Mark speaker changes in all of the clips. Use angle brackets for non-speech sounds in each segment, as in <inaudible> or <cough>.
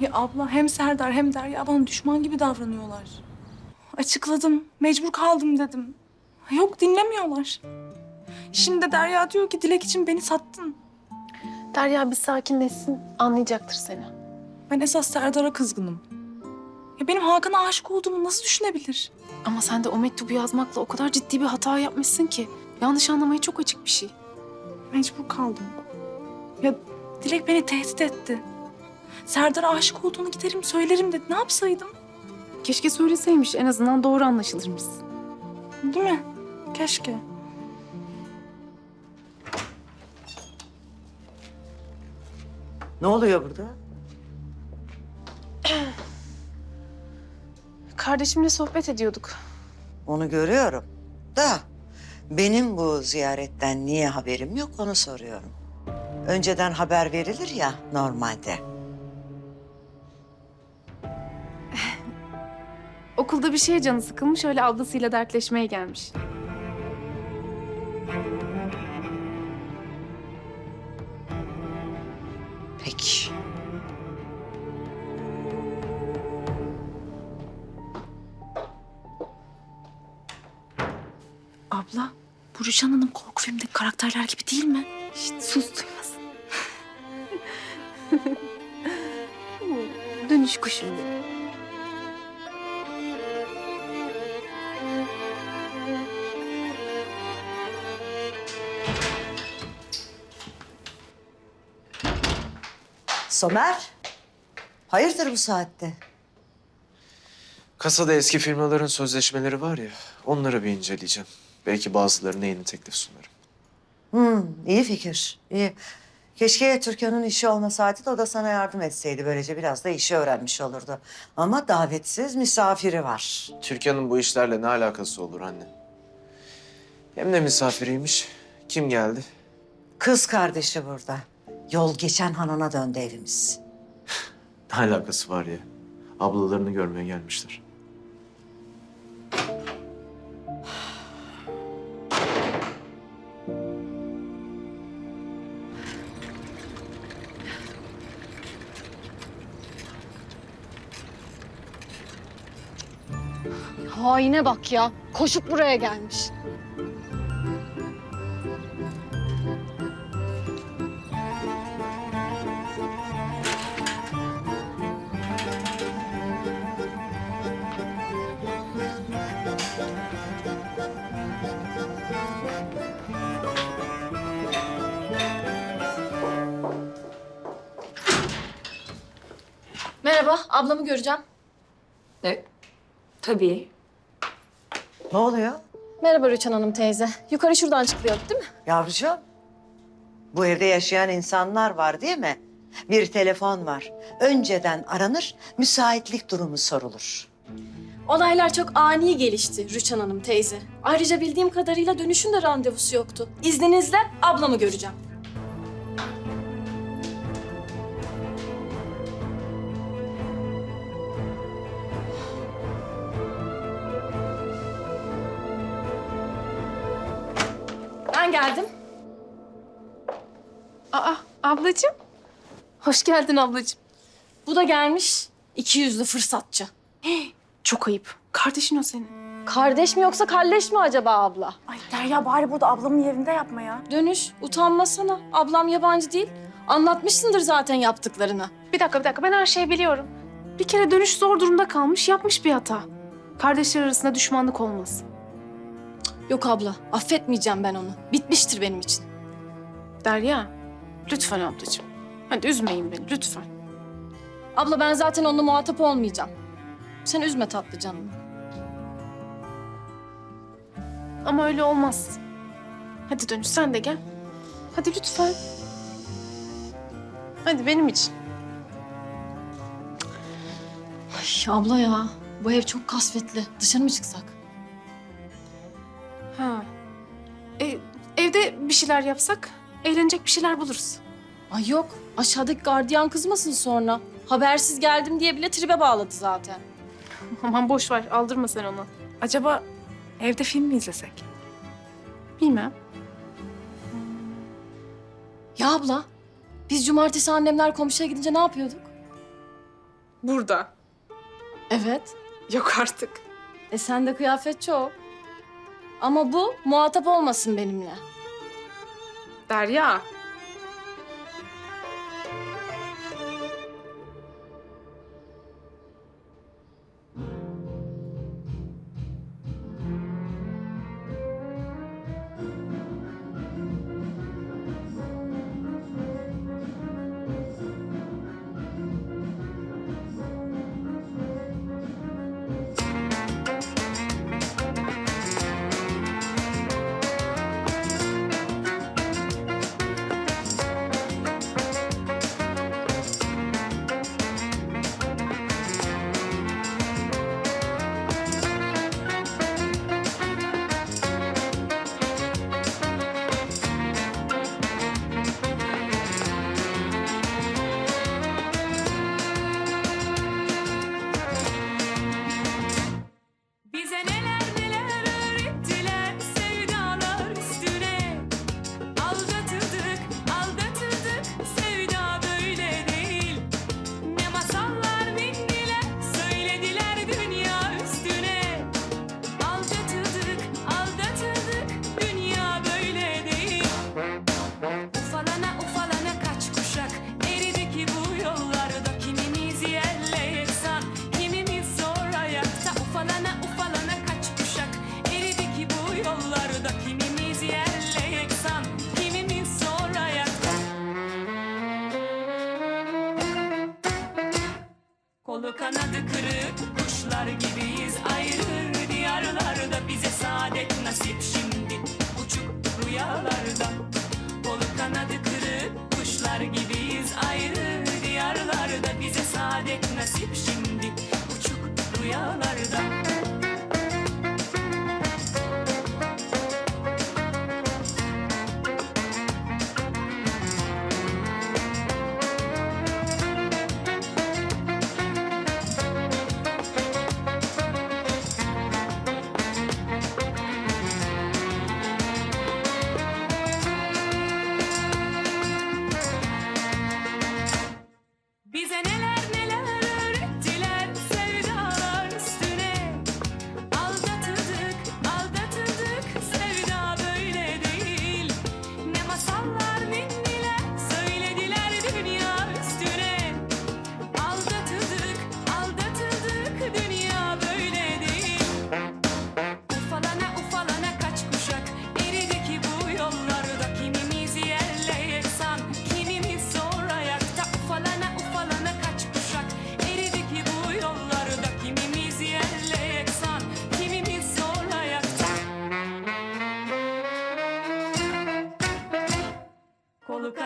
Speaker 1: Ya abla hem Serdar hem Derya bana düşman gibi davranıyorlar. Açıkladım, mecbur kaldım dedim. Yok dinlemiyorlar. Şimdi de Derya diyor ki Dilek için beni sattın.
Speaker 2: Derya bir sakinleşsin, anlayacaktır seni.
Speaker 1: Ben esas Serdar'a kızgınım. Ya benim Hakan'a aşık olduğumu nasıl düşünebilir?
Speaker 2: Ama sen de o mektubu yazmakla o kadar ciddi bir hata yapmışsın ki. Yanlış anlamaya çok açık bir şey.
Speaker 1: Mecbur kaldım. Ya Dilek beni tehdit etti. Serdar'a aşık olduğunu giderim söylerim dedi. Ne yapsaydım?
Speaker 2: Keşke söyleseymiş, en azından doğru anlaşılırmışsın.
Speaker 1: Değil mi? Keşke.
Speaker 3: Ne oluyor burada? <clears throat>
Speaker 2: Kardeşimle sohbet ediyorduk.
Speaker 3: Onu görüyorum. Da benim bu ziyaretten niye haberim yok onu soruyorum. Önceden haber verilir ya normalde.
Speaker 2: Okulda bir şeye canı sıkılmış, öyle ablasıyla dertleşmeye gelmiş.
Speaker 3: Peki.
Speaker 1: Abla, bu Rüçhan Hanım korku filmindeki karakterler gibi değil mi?
Speaker 2: Şşt, sus duymasın. <laughs> Dönüş kuşum benim.
Speaker 3: Somer. Hayırdır bu saatte?
Speaker 4: Kasada eski firmaların sözleşmeleri var ya, onları bir inceleyeceğim. Belki bazılarına yeni teklif sunarım.
Speaker 3: Hmm, iyi fikir. İyi. Keşke Türkan'ın işi olmasaydı da o da sana yardım etseydi. Böylece biraz da işi öğrenmiş olurdu. Ama davetsiz misafiri var.
Speaker 4: Türkan'ın bu işlerle ne alakası olur anne? Hem de misafiriymiş. Kim geldi?
Speaker 3: Kız kardeşi burada. Yol geçen hanına döndü evimiz.
Speaker 4: Ne alakası var ya? Ablalarını görmeye gelmişler.
Speaker 5: Haine bak ya. Koşup buraya gelmiş.
Speaker 6: Merhaba, ablamı göreceğim.
Speaker 7: E, tabii.
Speaker 3: Ne oluyor?
Speaker 6: Merhaba Rüçhan Hanım teyze. Yukarı şuradan çıkılıyor değil mi?
Speaker 3: Yavrucuğum, bu evde yaşayan insanlar var değil mi? Bir telefon var. Önceden aranır, müsaitlik durumu sorulur.
Speaker 6: Olaylar çok ani gelişti Rüçhan Hanım teyze. Ayrıca bildiğim kadarıyla dönüşün de randevusu yoktu. İzninizle ablamı göreceğim. Ben geldim.
Speaker 2: Aa, ablacığım. Hoş geldin ablacığım.
Speaker 6: Bu da gelmiş. İki yüzlü fırsatçı.
Speaker 2: Çok ayıp. Kardeşin o senin.
Speaker 6: Kardeş mi yoksa kalleş mi acaba abla?
Speaker 1: Ay Derya bari burada ablamın yerinde yapma ya.
Speaker 6: Dönüş, utanmasana. Ablam yabancı değil. Anlatmışsındır zaten yaptıklarını.
Speaker 2: Bir dakika, bir dakika. Ben her şeyi biliyorum. Bir kere dönüş zor durumda kalmış, yapmış bir hata. Kardeşler arasında düşmanlık olmaz.
Speaker 6: Yok abla, affetmeyeceğim ben onu. Bitmiştir benim için.
Speaker 2: Derya, lütfen ablacığım. Hadi üzmeyin beni, lütfen.
Speaker 6: Abla ben zaten onunla muhatap olmayacağım. Sen üzme tatlı canımı.
Speaker 2: Ama öyle olmaz. Hadi dönüş, sen de gel. Hadi lütfen. Hadi benim için.
Speaker 6: Ay abla ya, bu ev çok kasvetli. Dışarı mı çıksak?
Speaker 2: Evde bir şeyler yapsak, eğlenecek bir şeyler buluruz.
Speaker 6: Ay yok, aşağıdaki gardiyan kızmasın sonra. Habersiz geldim diye bile tribe bağladı zaten. <laughs>
Speaker 2: Aman boş ver, aldırma sen onu.
Speaker 1: Acaba evde film mi izlesek?
Speaker 2: Bilmem.
Speaker 6: Ya abla, biz cumartesi annemler komşuya gidince ne yapıyorduk?
Speaker 2: Burada.
Speaker 6: Evet.
Speaker 2: Yok artık.
Speaker 6: E sende kıyafet çok. Ama bu muhatap olmasın benimle.
Speaker 2: Derya.
Speaker 8: Merci,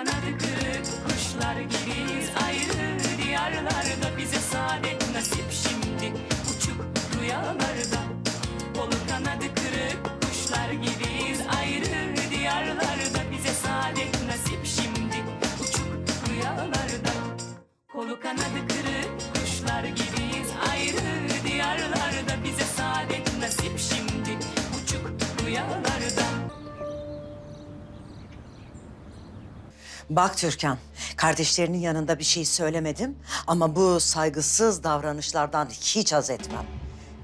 Speaker 8: kanadı kırık kuşlar gibiyiz
Speaker 3: Bak Türkan, kardeşlerinin yanında bir şey söylemedim ama bu saygısız davranışlardan hiç haz etmem.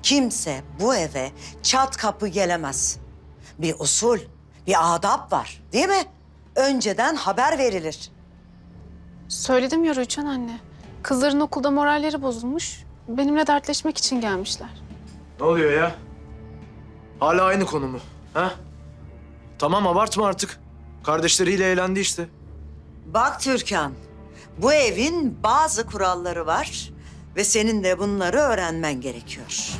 Speaker 3: Kimse bu eve çat kapı gelemez. Bir usul, bir adap var değil mi? Önceden haber verilir.
Speaker 2: Söyledim ya Rüçhan anne. Kızların okulda moralleri bozulmuş. Benimle dertleşmek için gelmişler.
Speaker 4: Ne oluyor ya? Hala aynı konu mu? Ha? Tamam abartma artık. Kardeşleriyle eğlendi işte.
Speaker 3: Bak Türkan, bu evin bazı kuralları var ve senin de bunları öğrenmen gerekiyor.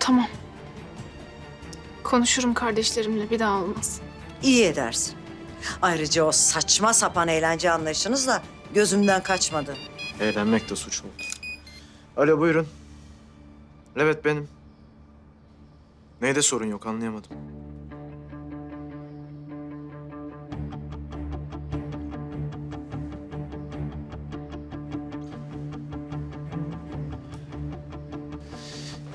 Speaker 2: Tamam. Konuşurum kardeşlerimle bir daha olmaz.
Speaker 3: İyi edersin. Ayrıca o saçma sapan eğlence anlayışınız da gözümden kaçmadı.
Speaker 4: Eğlenmek de suç mu? Alo buyurun. Evet benim. Neyde sorun yok anlayamadım.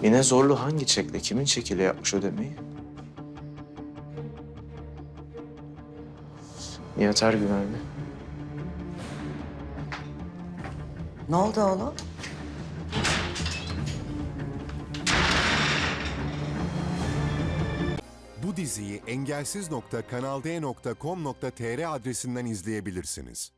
Speaker 4: Mine Zorlu hangi çekle, kimin çekiyle yapmış ödemeyi? Nihat Ergüven mi?
Speaker 3: Ne oldu oğlum?
Speaker 9: Bu diziyi engelsiz.kanalde.com.tr adresinden izleyebilirsiniz.